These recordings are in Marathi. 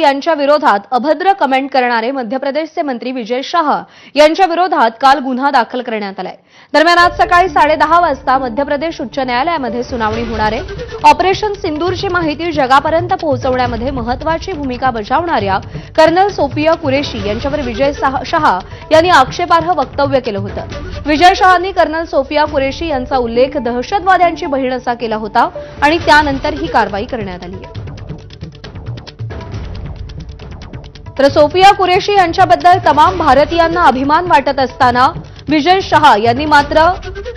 यांच्या विरोधात अभद्र कमेंट करणारे मध्य प्रदेशचे मंत्री विजय शाह यांच्या विरोधात काल गुन्हा दाखल करण्यात आलाय. दरम्यान आज सकाळी साडेदहा वाजता मध्य प्रदेश उच्च न्यायालयामध्ये सुनावणी होणार आहे. ऑपरेशन सिंदूरची माहिती जगापर्यंत पोहोचवण्यामध्ये महत्वाची भूमिका बजावणाऱ्या कर्नल सोफिया कुरेशी यांच्यावर विजय शाह शाह यांनी आक्षेपार्ह वक्तव्य केलं होतं. विजय शहानी कर्नल सोफिया कुरेशी यांचा उल्लेख दहशतवाद्यांची बहीण असा केला होता आणि त्यानंतर ही कारवाई करण्यात आली आहे. तर सोफिया कुरेशी यांच्याबद्दल तमाम भारतीयांना अभिमान वाटत असताना विजय शहा यांनी मात्र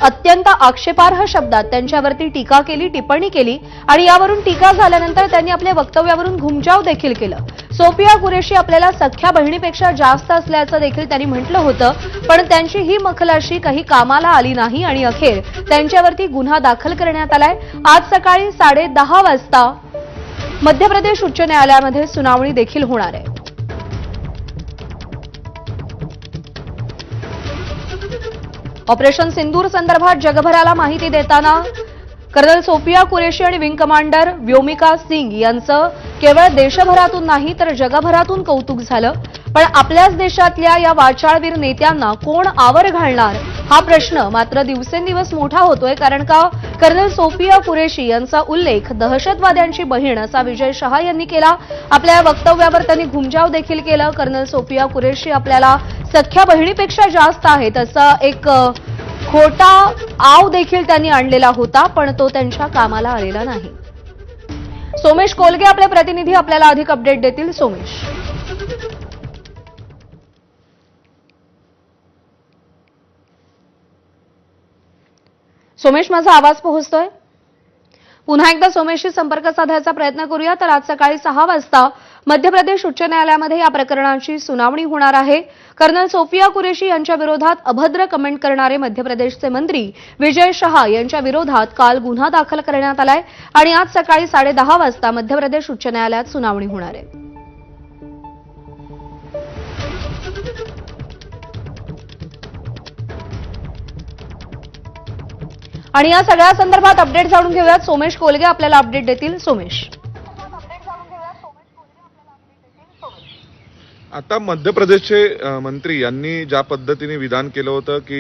अत्यंत आक्षेपार्ह शब्दात त्यांच्यावरती टीका केली टिप्पणी केली आणि यावरून टीका झाल्यानंतर त्यांनी आपल्या वक्तव्यावरून घुमजाव देखील केलं. सोफिया कुरेशी आपल्याला सख्या बहिणीपेक्षा जास्त असल्याचं देखील त्यांनी म्हटलं होतं पण त्यांची ही मखलाशी काही कामाला आली नाही आणि अखेर त्यांच्यावरती गुन्हा दाखल करण्यात आलाय. आज सकाळी साडेदहा वाजता मध्य प्रदेश उच्च न्यायालयामध्ये सुनावणी देखील होणार आहे. ऑपरेशन सिंदूर संदर्भात जगभराला माहिती देताना कर्नल सोफिया कुरेशी आणि विंग कमांडर व्योमिका सिंग यांचं केवळ देशभरातून नाही तर जगभरातून कौतुक झालं. पण आपल्याच देशातल्या या वाचाळवीर नेत्यांना कोण आवर घालणार? हा प्रश्न मात्र दिवसेंदिवस मोठा होतोय कारण का कर्नल सोफिया कुरेशी यांचा उल्लेख दहशतवाद्यांची बहीण असा विजय शहा यांनी केला. आपल्या या वक्तव्यावर त्यांनी घुमजाव देखील केलं. कर्नल सोफिया कुरेशी आपल्याला सख्या बहिणीपेक्षा जास्त आहेत असं एक खोटा आव देखील त्यांनी आणलेला होता पण तो त्यांच्या कामाला आलेला नाही. सोमेश कोलगे आपले प्रतिनिधी आपल्याला अधिक अपडेट देतील सोमेश. सोमेश माझा आवाज पोहोचतोय? पुन्हा एकदा सोमेशशी संपर्क साधायचा प्रयत्न करूया. तर आज सकाळी सहा वाजता मध्य प्रदेश उच्च न्यायालयामध्ये या प्रकरणाची सुनावणी होणार आहे. कर्नल सोफिया कुरेशी यांच्या विरोधात अभद्र कमेंट करणारे मध्य प्रदेशचे मंत्री विजय शहा यांच्या विरोधात काल गुन्हा दाखल करण्यात आलाय. आणि आज सकाळी साडेदहा वाजता मध्य प्रदेश उच्च न्यायालयात सुनावणी होणार आहे. आणि या सगळ्या संदर्भात अपडेट जाणून घेऊयात. सोमेश कोलगे आपल्याला अपडेट देतील. सोमेश. आता मध्य प्रदेशचे मंत्री यांनी ज्या पद्धतीने विधान केलं होतं की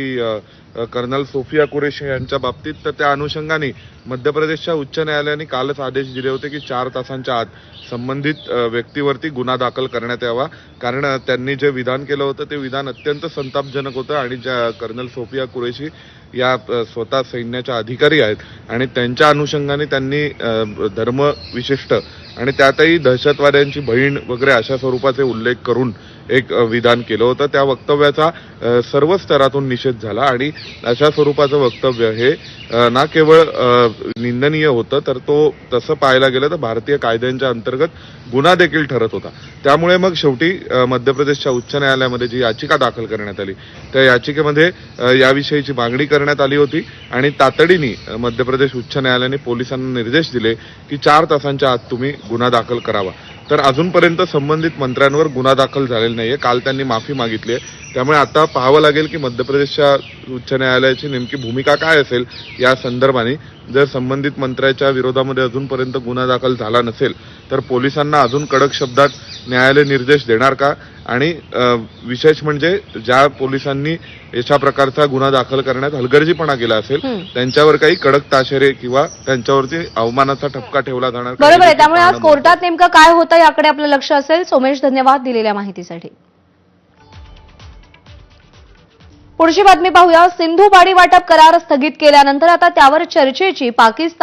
कर्नल सोफिया कुरेशी यांच्या बाबतीत तर त्या अनुषंगाने मध्य प्रदेशच्या उच्च न्यायालयाने कालच आदेश दिले होते की चार तासांच्या आत संबंधित व्यक्तीवरती गुन्हा दाखल करण्यात यावा. कारण त्यांनी जे विधान केलं होतं ते विधान अत्यंत संतापजनक होतं आणि ज्या कर्नल सोफिया कुरेशी या स्वतः सैन्याच्या अधिकारी आहेत आणि त्यांच्या अनुषंगाने त्यांनी धर्मविशिष्ट धर्म विशिष्ट आणि त्यातही दहशतवाद्यांची बहीण वगैरे अशा स्वरूपाचे उल्लेख करून एक विधान केलं होतं. त्या वक्तव्याचा सर्व स्तरातून निषेध झाला आणि अशा स्वरूपाचं वक्तव्य हे ना केवळ निंदनीय होतं तर तो तसं पाहायला गेलं तर भारतीय कायद्यांच्या अंतर्गत गुन्हा देखील ठरत होता. त्यामुळे मग शेवटी मध्य प्रदेशच्या उच्च न्यायालयामध्ये जी याचिका दाखल करण्यात आली त्या याचिकेमध्ये याविषयीची मागणी करण्यात आली होती आणि तातडीने मध्य प्रदेश उच्च न्यायालयाने पोलिसांना निर्देश दिले की चार तासांच्या आत तुम्ही गुन्हा दाखल करावा. तर अजूनपर्यंत संबंधित मंत्र्यांवर गुन्हा दाखल झालेला आहे काल त्यांनी माफी मागितली आहे त्यामुळे आता पाहावं लागेल की मध्य प्रदेशच्या उच्च न्यायालयाची नेमकी भूमिका काय असेल या संदर्भाने. जर संबंधित मंत्र्याच्या विरोधामध्ये अजूनपर्यंत गुन्हा दाखल झाला नसेल तर पोलिसांना अजून कडक शब्दात न्यायालय निर्देश देणार का? आणि विशेष म्हणजे ज्या पोलिसांनी अशा प्रकारचा गुन्हा दाखल करण्यात हलगर्जीपणा केला असेल. त्यांच्यावर काही कडक ताशेरे किंवा त्यांच्यावरती अवमानाचा ठपका ठेवला जाणार? बरोबर आहे त्यामुळे आज कोर्टात नेमकं काय होतं याकडे आपलं लक्ष असेल सोमेश धन्यवाद दिलेल्या माहितीसाठी पुढची बातमी पाहूया सिंधू पाणी वाटप करार स्थगित केल्यानंतर आता त्यावर चर्चेची पाकिस्तान